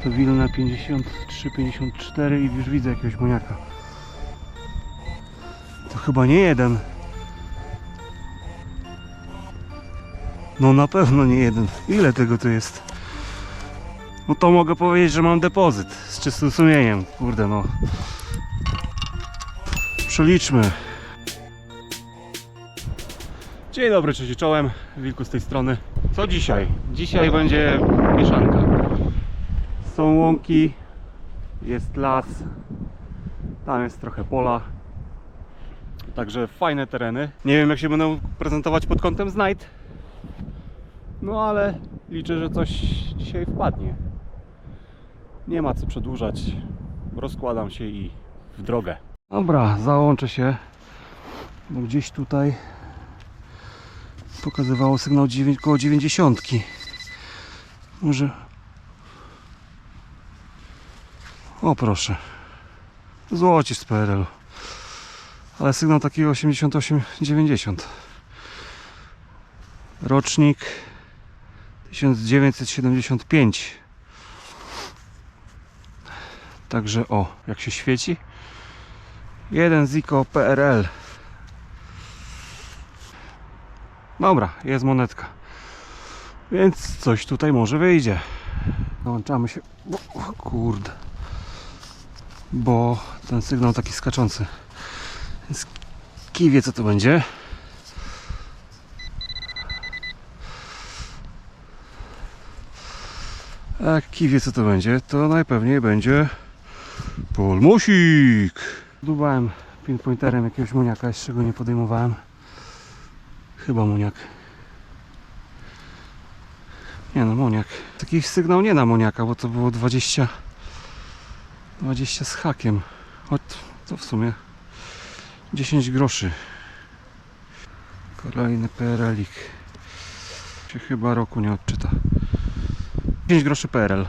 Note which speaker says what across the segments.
Speaker 1: Stabilne 53, 54 i już widzę jakiegoś moniaka. To chyba nie jeden. No na pewno nie jeden. Ile tego tu jest? No to mogę powiedzieć, że mam depozyt z czystym sumieniem. Kurde no. Przeliczmy. Dzień dobry, cześć czołem. Wilku z tej strony. Co dzisiaj? Dzisiaj będzie mieszanka. Są łąki, jest las, tam jest trochę pola. Także fajne tereny. Nie wiem jak się będą prezentować pod kątem znajd. No ale liczę, że coś dzisiaj wpadnie. Nie ma co przedłużać. Rozkładam się i w drogę. Dobra, załączę się. Bo gdzieś tutaj pokazywało sygnał dziewię- koło 90. Może. O proszę. Złocisz z PRL. Ale sygnał taki 88-90. Rocznik 1975. Także o, jak się świeci. Jeden Zico PRL. Dobra, jest monetka. Więc coś tutaj może wyjdzie. Dołączamy się. O kurde. Bo ten sygnał taki skaczący. Więc kij wie co to będzie. A kij wie co to będzie, to najpewniej będzie polmusik. Dubałem pinpointerem jakiegoś muniaka, jeszcze go nie podejmowałem. Chyba muniak. Nie no, moniak. Taki sygnał nie na moniaka, bo to było 20 20 z hakiem. Choć to w sumie 10 groszy. Kolejny PRL-ik. Się chyba roku nie odczyta. 5 groszy PRL.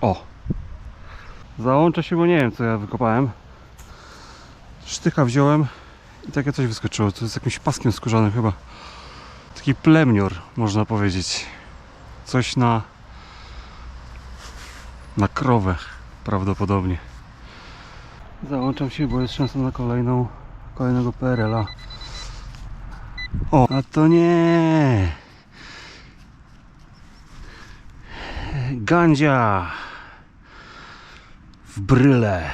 Speaker 1: O! Załączę się, bo nie wiem co ja wykopałem. Sztyka wziąłem i takie coś wyskoczyło. To jest jakimś paskiem skórzanym chyba. Taki plemnior, można powiedzieć. Coś na na krowę prawdopodobnie. Załączam się, bo jest szansa na kolejną kolejnego PRL-a. O, a to nie. Gandzia w bryle.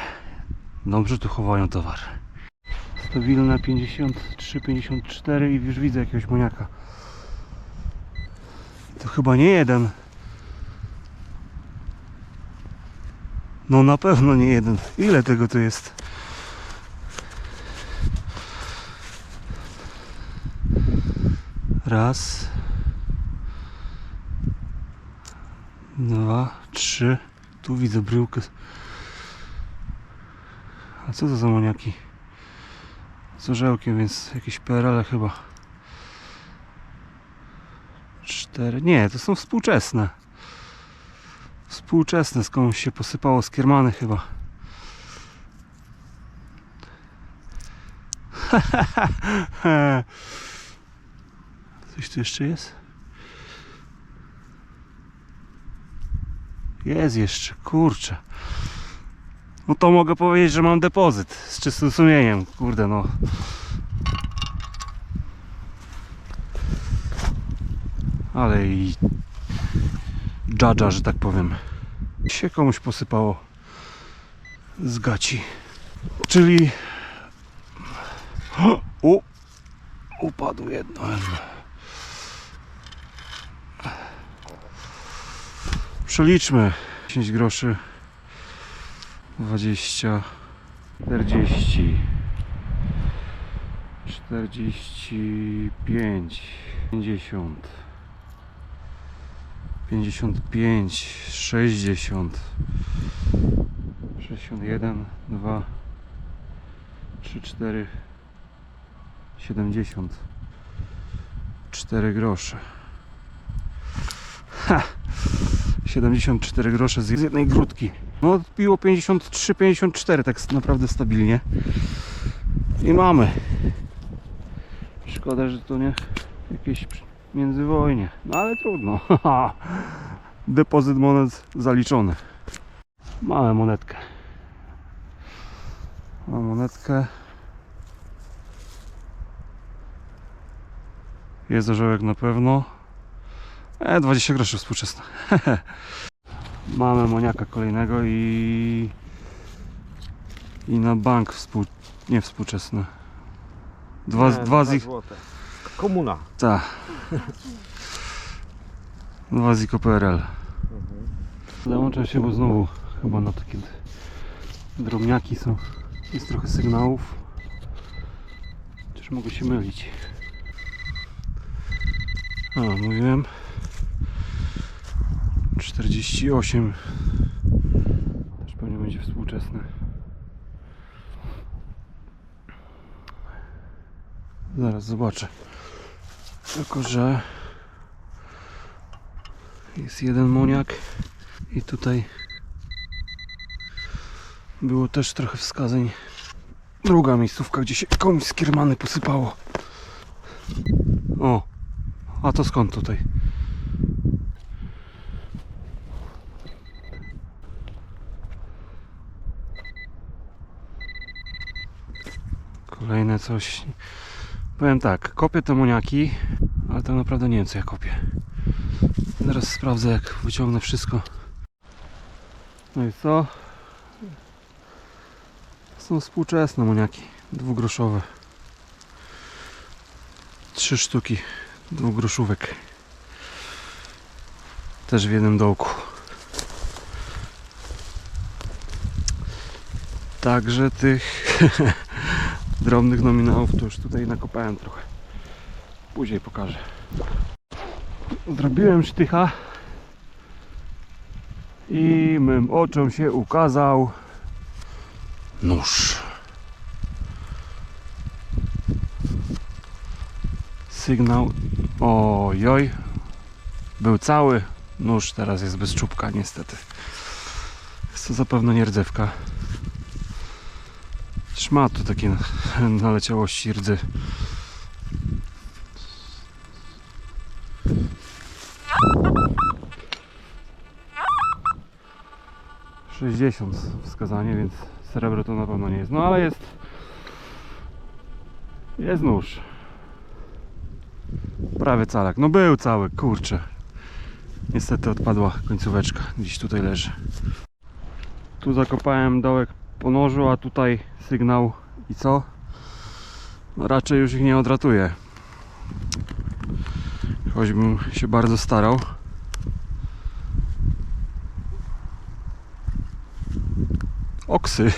Speaker 1: Dobrze tu chowają towar. Stabilne 53, 54 i już widzę jakiegoś moniaka. To chyba nie jeden. No na pewno nie jeden. Ile tego tu jest? Raz. Dwa, trzy. Tu widzę bryłkę. A co to za moniaki? Z orzełkiem, więc jakieś PRL chyba. Cztery. Nie, to są współczesne. Współczesne, skądś się posypało z kiermany chyba. Coś tu jeszcze jest? Jest jeszcze, kurczę. No to mogę powiedzieć, że mam depozyt z czystym sumieniem, kurde no. Ale i dżadża, że tak powiem. Się komuś posypało z gaci. Czyli o, upadł jedno. Przeliczmy. 10 groszy. 20 40 45 50 55 60 61 2 3 4 70 4 grosze. Ha! 74 grosze z jednej grudki. No odbiło 53 54 tak naprawdę stabilnie. I mamy. Szkoda że to nie jakieś międzywojnie no ale trudno depozyt monet zaliczony. Mamy monetkę. Mam monetkę. Jest orzełek na pewno. E, 20 groszy współczesne. Mamy moniaka kolejnego i i na bank współ... nie współczesny. Dwa,
Speaker 2: Nie,
Speaker 1: dwa z ich.
Speaker 2: złote. Komuna.
Speaker 1: Tak. Ich PRL. Załączam się, bo znowu chyba na takie drobniaki są. Jest trochę sygnałów. Chociaż mogę się mylić. A, mówiłem. 48. Też pewnie będzie współczesny. Zaraz zobaczę. Tylko, że jest jeden moniak i tutaj było też trochę wskazań. Druga miejscówka, gdzie się komuś z kiermany posypało. O, a to skąd tutaj? Kolejne coś. Powiem tak, kopię te moniaki, ale tak naprawdę nie wiem co ja kopię. Zaraz sprawdzę jak wyciągnę wszystko. No i co? Są współczesne moniaki, dwugroszowe. Trzy sztuki dwugroszówek. Też w jednym dołku. Także tych drobnych nominałów to już tutaj nakopałem trochę. Później pokażę. Zrobiłem sztycha i mym oczom się ukazał nóż. Sygnał. Ojoj. Był cały. Nóż teraz jest bez czubka, niestety. Jest to zapewne nie rdzewka. Też ma tu takie naleciałości rdzy. Sześćdziesiąt wskazanie, więc srebro to na pewno nie jest. No ale jest. Jest nóż. Prawie calak. No był cały, kurczę. Niestety odpadła końcóweczka. Gdzieś tutaj leży. Tu zakopałem dołek po nożu, a tutaj sygnał i co? No raczej już ich nie odratuję. Choćbym się bardzo starał. Oksy.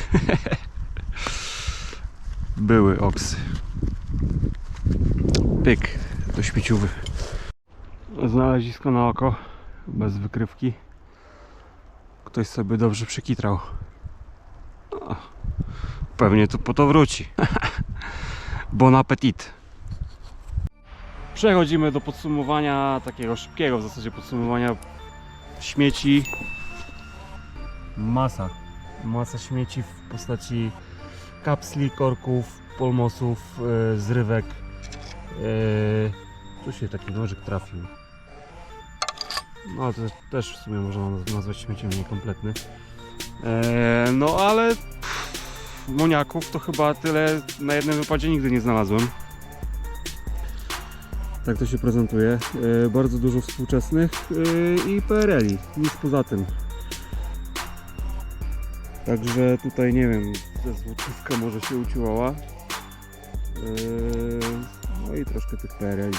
Speaker 1: Były oksy. Pyk do śmieciuwy. Znalezisko na oko, bez wykrywki. Ktoś sobie dobrze przekitrał. Pewnie tu po to wróci. Bon appetit. Przechodzimy do podsumowania, takiego szybkiego w zasadzie podsumowania śmieci. Masa. Masa śmieci w postaci kapsli, korków, polmosów, yy, zrywek. Yy, tu się taki nożyk trafił. No ale to też w sumie można naz- nazwać śmieciem niekompletny. Eee, no ale moniaków to chyba tyle na jednym wypadzie nigdy nie znalazłem. Tak to się prezentuje. Eee, bardzo dużo współczesnych eee, i PRL-i. Nic poza tym. Także tutaj nie wiem, ze złotówka może się uciłała. Eee, no i troszkę tych PRL-i.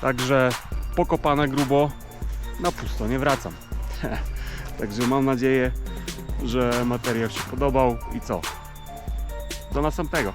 Speaker 1: Także pokopane grubo, na pusto nie wracam. Także mam nadzieję, że materiał się podobał i co? Do następnego.